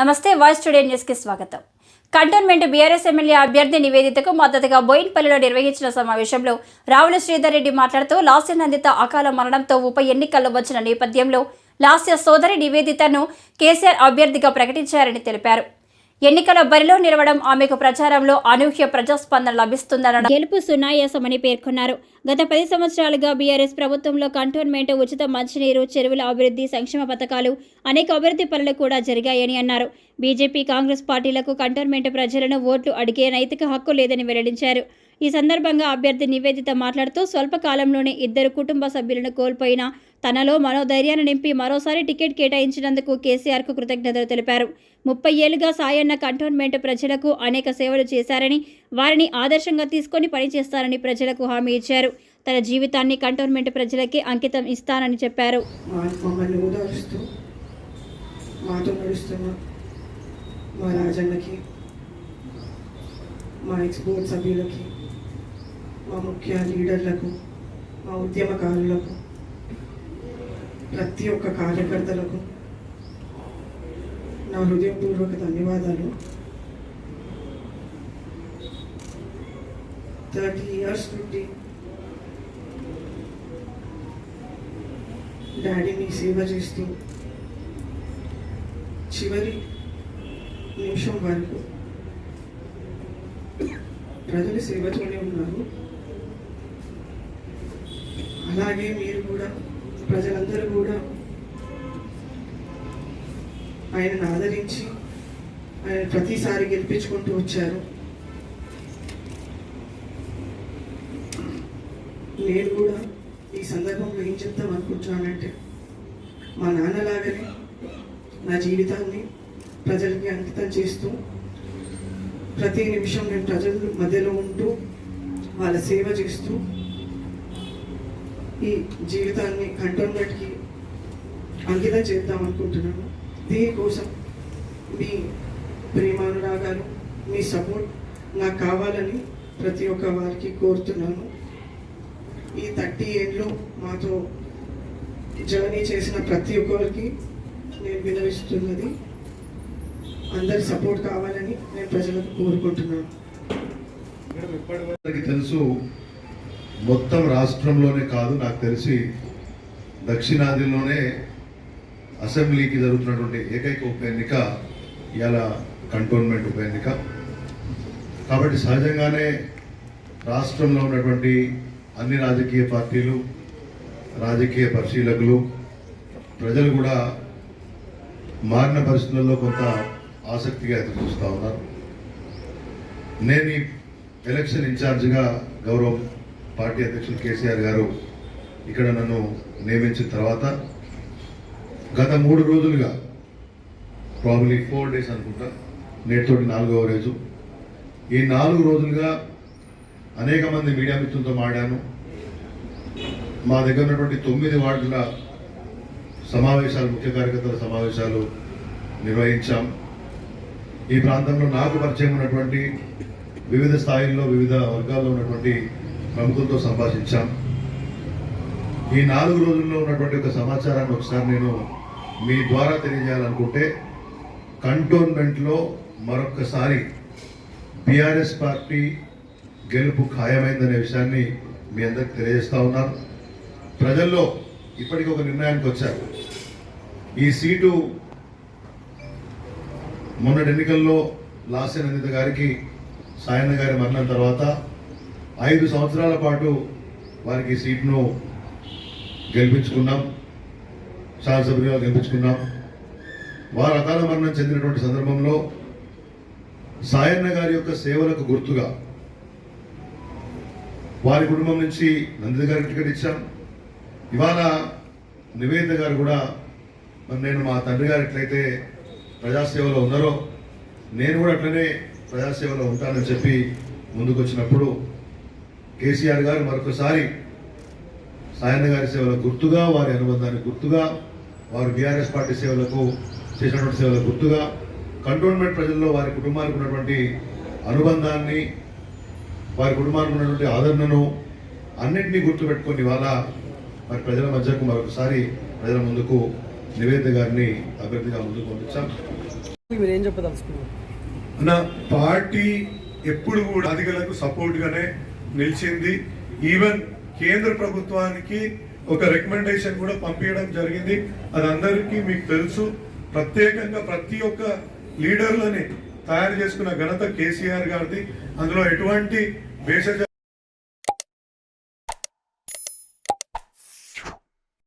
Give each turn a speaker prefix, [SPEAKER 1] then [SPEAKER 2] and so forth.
[SPEAKER 1] నమస్తే voice today న్యూస్కి స్వాగతం. కంటోన్మెంట్ బీఆర్ఎస్ ఎమ్మెల్యే అభ్యర్థి నివేదితకు మద్దతుగా బోయిన్పల్లిలో నిర్వహించిన సమావేశంలో రావుల శ్రీధర్ రెడ్డి మాట్లాడుతూ లాస్య నందిత అకాల మరణంతో ఉప ఎన్నికల్లో వచ్చిన నేపథ్యంలో లాస్య సోదరి నివేదితను కేసీఆర్ అభ్యర్థిగా ప్రకటించారని తెలిపారు. ఎన్నికల బరిలో నిలవడం ఆమెకు ప్రచారంలో అనూహ్య ప్రజాస్పందన లభిస్తుందన్న గెలుపు సునాయాసమని పేర్కొన్నారు. గత పది సంవత్సరాలుగా బీఆర్ఎస్ ప్రభుత్వంలో కంటోన్మెంట్ ఉచిత మంచినీరు చెరువుల అభివృద్ధి సంక్షేమ పథకాలు అనేక అభివృద్ధి పనులు కూడా జరిగాయని అన్నారు. బీజేపీ కాంగ్రెస్ పార్టీలకు కంటోన్మెంట్ ప్రజలను ఓట్లు అడిగే నైతిక హక్కు లేదని వెల్లడించారు. ఈ సందర్భంగా అభ్యర్థి నివేదిత మాట్లాడుతూ స్వల్పకాలంలోనే ఇద్దరు కుటుంబ సభ్యులను కోల్పోయిన తనలో మనోధైర్యాన్ని నింపి మరోసారి టికెట్ కేటాయించినందుకు కేసీఆర్కు కృతజ్ఞతలు తెలిపారు. ముప్పై ఏళ్ళుగా సాయన్న కంటోన్మెంట్ ప్రజలకు అనేక సేవలు చేశారని వారిని ఆదర్శంగా తీసుకొని పనిచేస్తారని ప్రజలకు హామీ ఇచ్చారు. తన జీవితాన్ని కంటోన్మెంట్ ప్రజలకే అంకితం ఇస్తానని చెప్పారు.
[SPEAKER 2] మా రాజన్నకి మా ఎక్స్పోర్ట్ సభ్యులకి మా ముఖ్య లీడర్లకు మా ఉద్యమకారులకు ప్రతి ఒక్క కార్యకర్తలకు నా హృదయపూర్వక ధన్యవాదాలు. థర్టీ ఇయర్స్ నుండి డాడీని సేవ చేస్తూ చివరి నిమిషం వరకు ప్రజలు సేవతోనే ఉన్నారు. అలాగే మీరు కూడా ప్రజలందరూ కూడా ఆయనను ఆదరించి ఆయన ప్రతిసారి గెలిపించుకుంటూ వచ్చారు. నేను కూడా ఈ సందర్భంలో ఏం చెప్తాం అనుకుంటున్నానంటే మా నాన్నలాగానే నా జీవితాన్ని ప్రజలకి అంకితం చేస్తూ ప్రతి నిమిషం నేను ప్రజల మధ్యలో ఉంటూ వాళ్ళ సేవ చేస్తూ ఈ జీవితాన్ని కంటోన్మెంట్కి అంకితం చేద్దాం అనుకుంటున్నాను. దీనికోసం మీ ప్రేమానురాగాలు మీ సపోర్ట్ నాకు కావాలని ప్రతి ఒక్క వారికి కోరుతున్నాను. ఈ థర్టీ ఏళ్ళు మాతో జర్నీ చేసిన ప్రతి ఒక్కరికి నేను వినవిస్తున్నది అందరి సపోర్ట్ కావాలని నేను ప్రజలకు కోరుకుంటున్నాను.
[SPEAKER 3] తెలుసు మొత్తం రాష్ట్రంలోనే కాదు నాకు తెలిసి దక్షిణాదిలోనే అసెంబ్లీకి జరుగుతున్నటువంటి ఏకైక ఉప ఎన్నిక ఇవాళ కంటోన్మెంట్ ఉప ఎన్నిక. కాబట్టి సహజంగానే రాష్ట్రంలో ఉన్నటువంటి అన్ని రాజకీయ పార్టీలు రాజకీయ పరిశీలకులు ప్రజలు కూడా మారిన పరిస్థితుల్లో కొంత ఆసక్తిగా ఎదురు చూస్తూ ఉన్నారు. నేను ఈ ఎలక్షన్ ఇన్ఛార్జిగా గౌరవం పార్టీ అధ్యక్షులు కేసీఆర్ గారు ఇక్కడ నన్ను నియమించిన తర్వాత గత మూడు రోజులుగా ప్రాబ్లీ ఫోర్ డేస్ అనుకుంటా నేటితోటి నాలుగవ రోజు. ఈ నాలుగు రోజులుగా అనేక మంది మీడియా మిత్రులతో మాడాను మా దగ్గర ఉన్నటువంటి తొమ్మిది వార్డుల సమావేశాలు ముఖ్య కార్యకర్తల సమావేశాలు నిర్వహించాం. ఈ ప్రాంతంలో నాకు పరిచయం ఉన్నటువంటి వివిధ స్థాయిల్లో వివిధ వర్గాల్లో ఉన్నటువంటి ప్రముఖులతో సంభాషించాం. ఈ నాలుగు రోజుల్లో ఉన్నటువంటి ఒక సమాచారాన్ని ఒకసారి నేను మీ ద్వారా తెలియజేయాలనుకుంటే కంటోన్మెంట్లో మరొక్కసారి బీఆర్ఎస్ పార్టీ గెలుపు ఖాయమైందనే విషయాన్ని మీ అందరికి తెలియజేస్తూ ఉన్నాను. ప్రజల్లో ఇప్పటికి ఒక నిర్ణయానికి వచ్చారు. ఈ సీటు మొన్నటి ఎన్నికల్లో లాస్య నందిత గారికి సాయన్న గారి మరణం తర్వాత ఐదు సంవత్సరాల పాటు వారికి సీట్ను గెలిపించుకున్నాం. శాసనసభ్యులుగా గెలిపించుకున్నాం. వారు అకాల మరణం చెందినటువంటి సందర్భంలో సాయన్న గారి యొక్క సేవలకు గుర్తుగా వారి కుటుంబం నుంచి నందిత గారికి టికెట్ ఇచ్చాం. ఇవాళ నివేదిత గారు కూడా మరి నేను మా తండ్రి గారు ఎట్లయితే ప్రజాసేవలో ఉన్నారో నేను కూడా అట్లనే ప్రజాసేవలో ఉంటానని చెప్పి ముందుకు వచ్చినప్పుడు కేసీఆర్ గారు మరొకసారి సాయన్న గారి సేవల గుర్తుగా వారి అనుబంధానికి గుర్తుగా వారు బీఆర్ఎస్ పార్టీ సేవలకు చేసినటువంటి సేవలకు గుర్తుగా కంటోన్మెంట్ ప్రజల్లో వారి కుటుంబానికి ఉన్నటువంటి అనుబంధాన్ని వారి కుటుంబానికి ఉన్నటువంటి ఆదరణను అన్నింటినీ గుర్తుపెట్టుకొని ఇవాళ మరి ప్రజల మధ్యకు మరొకసారి ప్రజల ముందుకు నివేదిత గారిని అభ్యర్థిగా ముందుకు పంపించాం.
[SPEAKER 4] మీరు ఏం చెప్పదలుచుకున్నారు?
[SPEAKER 5] నా పార్టీ ఎప్పుడు కూడా అధికారులకు సపోర్ట్ గానే నిలిచింది. ఈవెన్ కేంద్ర ప్రభుత్వానికి ఒక రికమెండేషన్ కూడా పంపించడం జరిగింది. అది అందరికీ మీకు తెలుసు. ప్రత్యేకంగా ప్రతి ఒక్క లీడర్లని తయారు చేసుకున్న ఘనత కేసీఆర్ గారిది. అందులో ఎటువంటి భేషజ